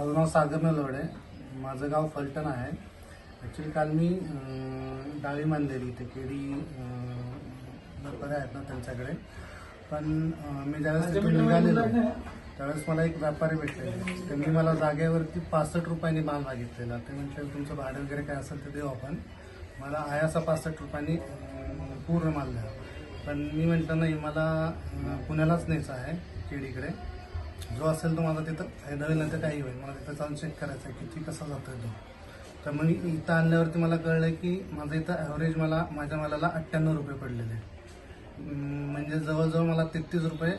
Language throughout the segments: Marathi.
माझं नाव सागर नलवडे. माझं गाव फलटण आहे. ॲक्च्युली काल मी डाळी मानलेली इथे केळी अं, बरे आहेत ना त्यांच्याकडे. पण मी ज्यावेळेस तिथून निघालेलो त्यावेळेस मला एक व्यापारी भेटले त्यांनी मला जागेवरती पासष्ट रुपयांनी माल मागितलेला. ते म्हटलं तुमचं भाडं वगैरे काय असेल ते देऊ आपण. मला आहे असा पासष्ट रुपयांनी पूर्ण माल द्या. पण मी म्हटलं नाही मला पुण्यालाच न्यायचं आहे केळीकडे. जो असेल तो मला तिथं फायदा होईल नाही तर काही होईल. मला तिथं जाऊन चेक करायचं आहे किती कसा जातोय तो. तर मग इथं आणल्यावरती मला कळलं की माझं इथं ॲव्हरेज मला माझ्या मालाला अठ्ठ्याण्णव रुपये पडलेले. म्हणजे जवळजवळ मला तेहतीस रुपये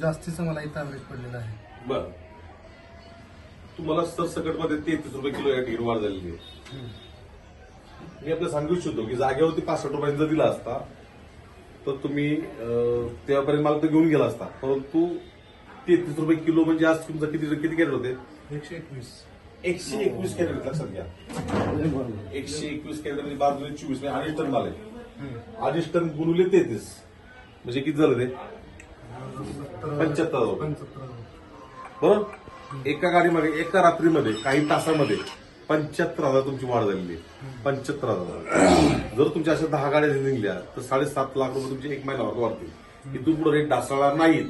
जास्तीचं मला इथं ॲव्हरेज पडलेलं आहे. बर. तुम्हाला सरसकटमध्ये तेहतीस रुपये किलो या ठिकाणी वाढ झालेली आहे. मी आपल्याला सांगू इच्छितो की जागेवरती पासष्ट रुपयांनी जर दिला असता तर तुम्ही तेव्हापर्यंत मला तर घेऊन गेला असता. परंतु तेहतीस रुपये किलो म्हणजे आज तुमचं किती किती कॅरेट होते? एकशे एकवीस. एकशे एकवीस कॅरेट लक्षात घ्या. एकशे एकवीस कॅरेट म्हणजे दुणे चोवीस म्हणजे अडीच टन माल आहे. अडीच टन गुणुले तेहतीस. म्हणजे किती झालं ते? पंच्याहत्तर. बरोबर एका गाडीमध्ये एका रात्रीमध्ये काही तासामध्ये पंच्याहत्तर हजार तुमची वाढ झालेली आहे. पंच्याहत्तर हजार. जर तुमच्या अशा दहा गाड्या निघल्या तर साडेसात लाख रुपये तुमचे एक महिन्यावर वाढतील. इथून पुढे रेट ढासळणार नाहीत.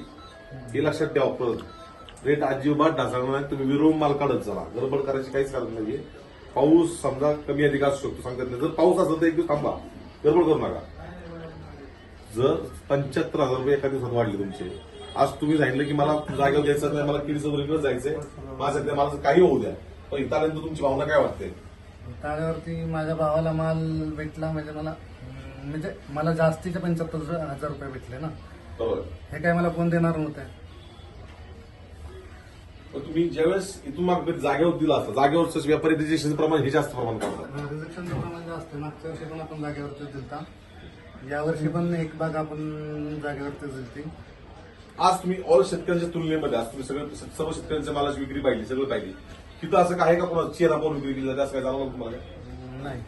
हे लक्षात ठेवा परत रेट अजिबात ढासळणार नाही. तुम्ही विरोम माल काढत चला. गडबड करायची काहीच कारण नाहीये. पाऊस समजा कमी अधिक असू शकतो सांगतात नाही. जर पाऊस असेल तर एक दिवस थांबा. गडबड करू नका. जर पंच्याहत्तर हजार रुपये एका दिवसात वाढले तुमचे. आज तुम्ही सांगितलं की मला जागेवर द्यायचं नाही मला किडीचं समोर जायचंय. माझ्या मला काही होऊ द्या. पण इथपर्यंत तुमची भावना काय वाटते? त्याच्यावरती माझ्या भावाला माल भेटला म्हणजे मला म्हणजे मला जास्तीचे पंच्याहत्तर हजार रुपये भेटले ना. हे काय मला कोण देणार नव्हते. पण तुम्ही ज्यावेळेस इथून माग जागेवर दिला असता जागेवर व्यापारी रिजेक्शन प्रमाण हे जास्त प्रमाण करतात रिजेक्शनचं प्रमाण जास्त आहे. मागच्या वर्षी पण आपण जागेवरती दिलता. यावर्षी पण एक बाग आपण जागेवरती दिलती. आज तुम्ही ऑल शेतकऱ्यांच्या तुलनेमध्ये आज तुम्ही सगळं सर्व शेतकऱ्यांच्या मालाची विक्री पाहिली सगळं पाहिली. तिथं असं काय का कोणा चेहरा पाहून विक्री केली? जाते असं काय जाणवलं तुम्हाला? नाही.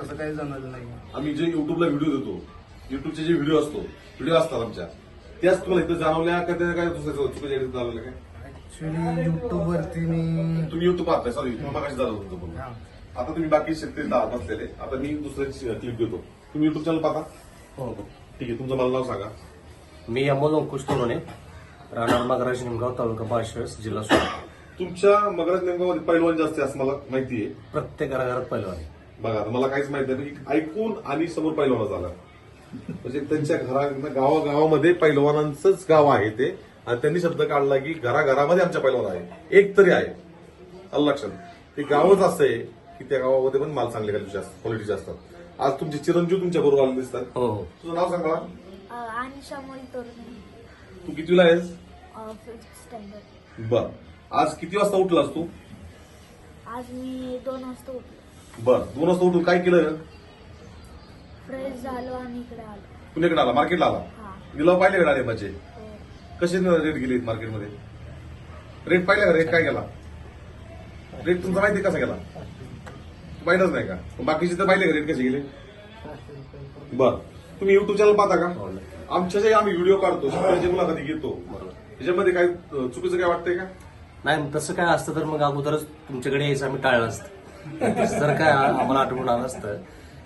तसं काही जाणवलं नाही. आम्ही जे युट्यूबला व्हिडिओ देतो युट्यूबचे जे व्हिडिओ असतो व्हिडिओ असतात आमच्या. त्याच तुम्हाला इथं जाणवल्या का त्या काय दुसऱ्या चुकीच्या जाणवल्या काय? ऍक्च्युली युट्यूब वरती मी तुम्ही युट्यूब पाहताय सॉरी मगाशी झालं होतं पण हा. आता तुम्ही बाकी शेतकरी दहा बसलेले. आता मी दुसऱ्याची क्लिप देतो तुम्ही युट्यूब चॅनल पाहता? हो. ठीक आहे तुमचं मला नाव सांगा. मी अमोल अंकुश तोरणे राहणार मगराज निमगाव तालुका बाळशिरस जिल्हा सोलापूर. तुमच्या मगराज नेमकामध्ये पैलवान जास्त आहे असं मला माहिती आहे. प्रत्येक घराघरात पहिलवान आहे. बघा आता मला काहीच माहिती नाही ऐकून आणि समोर पैलवाना झाला. म्हणजे त्यांच्या घरा गावागावामध्ये पैलवानांचंच गाव आहे ते. आणि त्यांनी शब्द काढला की घराघरामध्ये आमच्या पैलवान आहे एक तरी आहे. आलं लक्षात? ते गावच असं आहे की त्या गावामध्ये पण माल चांगले क्वालिटीचे असतात क्वालिटीचे असतात आज तुमचे चिरंजीव तुमच्या बरोबर आले दिसतात. हो हो. तुझं नाव सांग. तू कितवीला आहेस? बर. आज किती वाजता उठलास तू? आज मी दोन वाजता उठलो. बर. दोन वाजता उठून काय केलं? फ्रेश झालो आणि इकडे आलो. पुण्याकडे आला? मार्केटला आला? हा. निलाव पाहिले का डाळिंबाचे? हो. कसे रेट गेले मार्केटमध्ये रेट पाहिला का? रेट काय गेला? रेट तुमचा माहिती कसा गेला? पाहिलंच नाही का? बाकीचे तर पाहिले का रेट कसे गेले? बर. तुम्ही युट्यूब चॅनल पाहता का? हो. आमच्या जे आम्ही व्हिडिओ काढतो शेतकऱ्याची मुलाखती घेतो. त्याच्यामध्ये काय अं, चुकीचं काय वाटतंय का? नाही तसं काय असतं तर मग अगोदरच तुमच्याकडे यायचं आम्ही टाळलं असतं. तसं जर काय आम्हाला आठवून आलं असतं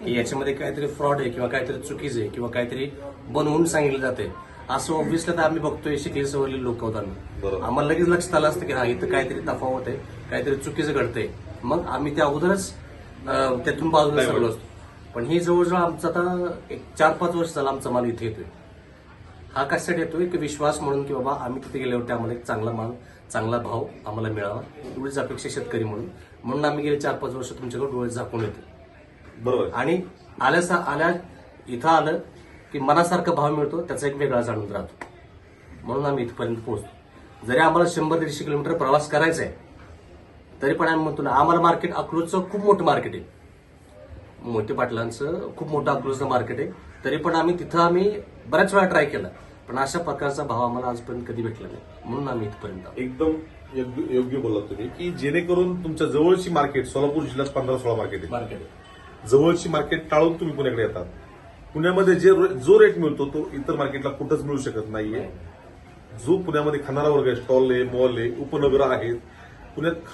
की याच्यामध्ये काहीतरी फ्रॉड आहे किंवा काहीतरी चुकीचं आहे किंवा काहीतरी बनवून सांगितलं जाते असं ऑब्व्हियसली तर आम्ही बघतोय शिकले सवरले लोक होत. आम्ही आम्हाला लगेच लक्षात आलं असतं की हा इथं काहीतरी तफावत आहे काहीतरी चुकीचं घडतंय. मग आम्ही त्या अगोदरच त्यातून बाजूला सरलो. असतो. पण हे जवळजवळ आमचं आता एक चार पाच वर्ष झालं आमचा माल इथे येतोय. हा कशासाठी येतोय? की विश्वास म्हणून की बाबा आम्ही तिथे गेल्यावरती आम्हाला एक चांगला माल चांगला भाव आम्हाला मिळावा. एवढीच अपेक्षा शेतकरी म्हणून. म्हणून आम्ही गेले चार पाच वर्ष तुमच्याकडे डोळे झाकून येतो बरोबर. आणि आल्या आल्या इथं आलं की मनासारखा भाव मिळतो त्याचा एक वेगळाच आनंद राहतो. म्हणून आम्ही इथपर्यंत पोहोचतो. जरी आम्हाला शंभर दीडशे किलोमीटर प्रवास करायचा आहे तरी पण आम्ही म्हणतो ना आम्हाला मार्केट अकलूजचं खूप मोठं मार्केट आहे. मोठे पाटलांचं खूप मोठं अकलूजचं मार्केट आहे. तरी पण आम्ही तिथं आम्ही बऱ्याच वेळा ट्राय केला पण अशा प्रकारचा भाव आम्हाला आजपर्यंत कधी भेटला नाही. म्हणून आम्ही इथपर्यंत. एकदम योग्य बोललात तुम्ही की जेणेकरून तुमच्या जवळची मार्केट सोलापूर जिल्ह्यात पंधरा सोळा मार्केट आहे. मार्केट आहे. जवळची मार्केट टाळून तुम्ही पुण्याकडे येतात. पुण्यामध्ये जे जो रेट मिळतो तो इतर मार्केटला कुठंच मिळू शकत नाहीये. जो पुण्यामध्ये खाणारा वर्ग आहे स्टॉल आहे मॉल आहे उपनगर आहेत पुण्यात